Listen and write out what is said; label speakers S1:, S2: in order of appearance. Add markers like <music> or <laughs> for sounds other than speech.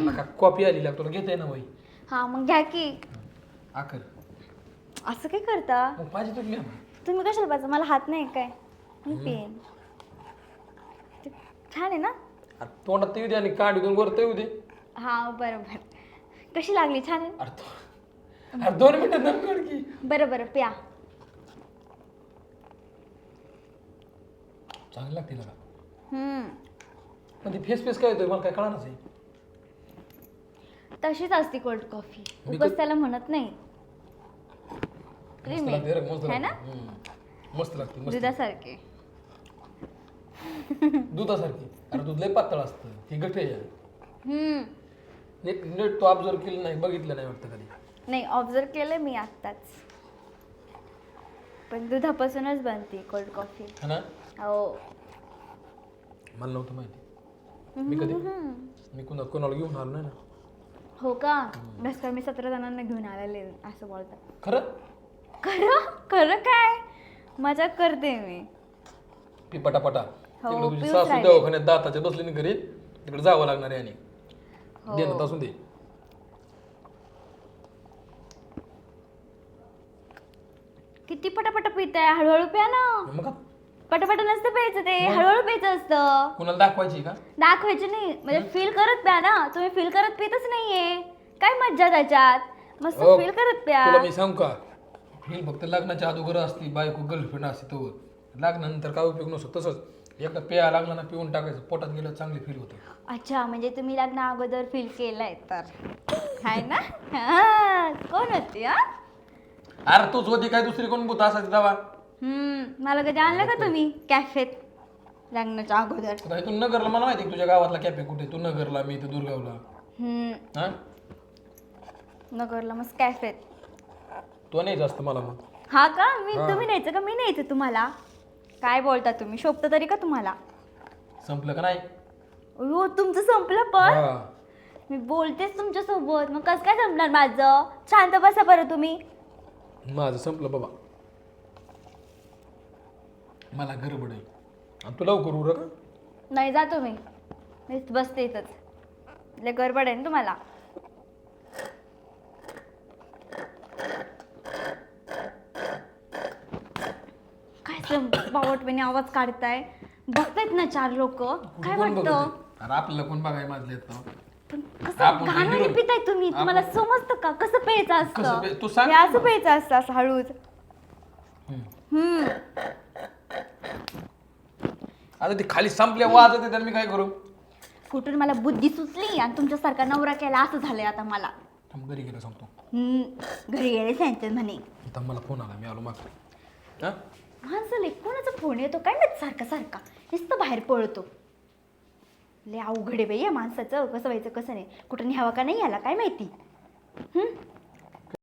S1: नका कॉपी आली तुला घेता ना वही.
S2: हा मग घ्या की.
S1: आकर
S2: असं काय करता?
S1: मग पाहिजे ना.
S2: तुम्ही कशाला पाहिजे? मला हात नाही काय? मी पेन. ते छान आहे ना?
S1: अरे तोंडात ते येऊ दे आणि कांड घेऊन वर ते येऊ दे.
S2: हा बरोबर. कशी लागली? छान आहे?
S1: अरे तो अरे दोन मिनिटं दम काढ की.
S2: बरं बरं प्या.
S1: चांगली लागते
S2: हम्म.
S1: पण ती फेस फेस काय होतं मला काय कळणार नाही.
S2: तशीच असती कोल्ड कॉफी उगाच त्याला म्हणत नाही.
S1: मस्त
S2: Creamy.
S1: लागते रे मस्त
S2: ना?
S1: लागते. हम्म. मस्त लागते मस्त.
S2: दुधासारखे. <laughs>
S1: दुधासारखी. अरे दूध लय पातळ असतं. ती गठ
S2: हम्म.
S1: नीट नीट तो ऑब्झर्व केलं नाही बघितलं नाही वाटतं कधी.
S2: नाही ऑब्झर्व केलं मी आत्ताच. पण दुधापासूनच बनते कोल्ड कॉफी
S1: है ना?
S2: हो.
S1: मला नव्हतं माहिती. मी कधी. मी कुणा कोणाला घेऊन आलो नाही ना.
S2: हो का? का मी सतरा जणांना घेऊन आलेले असं बोलतात.
S1: खरं?
S2: खरं? खरं काय? मजा करते मी.
S1: ती पटापटा.
S2: हो,
S1: तिकडे तुझी
S2: पिऊच
S1: सासू
S2: राहिली.
S1: दवाखान्यात दाताचे बसली नाही घरी. तिकडे जावं लागणार आहे आणि.
S2: हो.
S1: असून दे.
S2: किती पटापट पिताय? हळूहळू प्या ना.
S1: मग का?
S2: पटापट नसतं प्यायचं ते हळूहळू प्यायचं असतं.
S1: कुणाला दाखवायची का?
S2: दाखवायचे नाही. म्हणजे फील करत प्या ना. तुम्ही फील करत पितच नाहीये. काय मज्जा त्याच्यात? मस्त
S1: हो.
S2: फील करत प्या.
S1: तुला मी सांगू का? फील फक्त लग्नाच्या अगोदर असती बायको गर्लफ्रेंड असते तो लग्नानंतर काय उपयोग नसतो तसंच. एकदा पेया लागला ना पिऊन टाकायचं. पोटात गेलं चांगली फील होतं.
S2: अच्छा म्हणजे तुम्ही लग्ना अगोदर फील केलंय तर. हाय ना? <laughs> हा, कोण होती हा?
S1: अरे तूच होती काय दुसरी कोण बुत असायची दवा
S2: हम्म मला कधी आणलं का तुम्ही कॅफेत लग्नाच्या अगोदर.
S1: तुला इथून नगरला मला माहिती आहे तुझ्या गावातला कॅफे कुठे? तू नगरला मी इथं दुर्गावला.
S2: हम्म.
S1: हा?
S2: नगरला मस्त कॅफेत
S1: तो. नाही जास्त मला मग.
S2: हा का? मी तुम्ही न्यायचं का? मी न्यायचं तुम्हाला. काय बोलता तुम्ही? शोभतं तरी का तुम्हाला?
S1: संपलं का नाही?
S2: हो तुमचं संपलं पण?
S1: हा.
S2: मी बोलतेच तुमच्यासोबत मग कसं काय संपणार माझं? शांत बसा बरं तुम्ही.
S1: माझं संपलं बाबा. मला गडबड आहे. आणि तू लवकर उर का?
S2: नाही जा तुम्ही मी बसते इथंच. लय गडबड आहे ना तुम्हाला. काय बावटपणे आवाज काढताय? बघतायत ना चार लोक. काय
S1: कोण बघत
S2: वाटतं?
S1: आहे? अरे आपल्याला कोण बघाय माझले
S2: पण
S1: आपण
S2: कसं
S1: काय
S2: घाणवाणी? पिताय तुम्ही? तुम्हाला समजतं का? कसं प्यायचं
S1: कसं
S2: असतं?
S1: तू सांग
S2: हे असं प्यायचं असतं असं हळूच. हम्म.
S1: आता ती खाली संपल्या वाजत आहे तर मी काय करू?
S2: कुठून मला बुद्धी सुचली आणि तुमच्यासारखा नवरा केला असं झालंय आता मला.
S1: थांब घरी गेलं सांगतो.
S2: हम्म, घरी गेले सांगते म्हणे.
S1: आता मला फोन आला मी आलो माग. हा?
S2: माणसाला कोणाचा फोन येतो काय माहीत सारखा सारखा. नुसतं बाहेर पळतो. लय अवघड आहे बाई या माणसाचं कसं व्हायचं कसं नाही. कुठं न्यावं का नाही याला काय माहिती? हम्म?